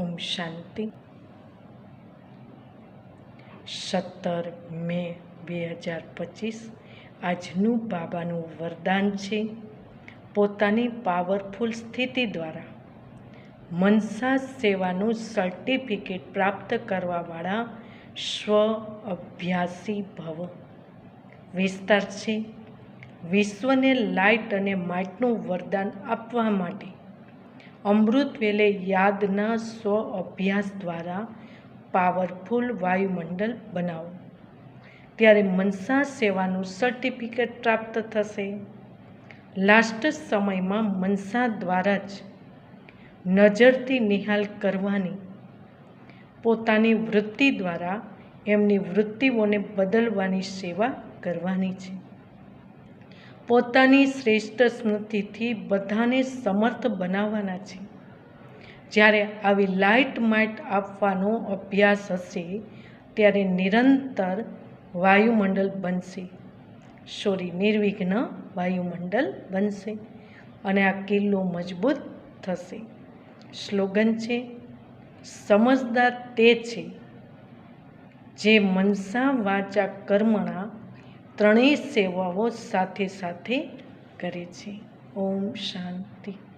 ઓમ શાંતિ સત્તર મે બે હજાર પચીસ આજનું બાબાનું વરદાન છે પોતાની પાવરફુલ સ્થિતિ દ્વારા। મનસા સેવાનું સર્ટિફિકેટ પ્રાપ્ત કરવાવાળા સ્વ અભ્યાસી ભવ વિસ્તાર છે। વિશ્વને લાઇટ અને માઇટનું વરદાન આપવા માટે અમૃત વેલે યાદના સ્વ અભ્યાસ દ્વારા પાવરફુલ વાયુમંડળ બનાવો. ત્યારે મનસા સેવાનું સર્ટિફિકેટ પ્રાપ્ત થશે. લાસ્ટ સમયમાં મનસા દ્વારા જ નજરથી નિહાલ કરવાની પોતાની વૃત્તિ દ્વારા એમની વૃત્તિઓને બદલવાની સેવા કરવાની છે. પોતાની શ્રેષ્ઠ સ્મૃતિથી બધાને સમર્થ બનાવવાના છે. જ્યારે આવી લાઇટ માઇટ આપવાનો અભ્યાસ હશે, ત્યારે નિરંતર વાયુમંડળ બનશે. સોરી, નિર્વિઘ્ન વાયુમંડળ બનશે અને આ કિલ્લો મજબૂત થશે. સ્લોગન છે, સમજદાર તે છે જે મનસા વાચા કર્મણા ત્રણેય સેવાઓ સાથે સાથે કરે છે. ઓમ શાંતિ.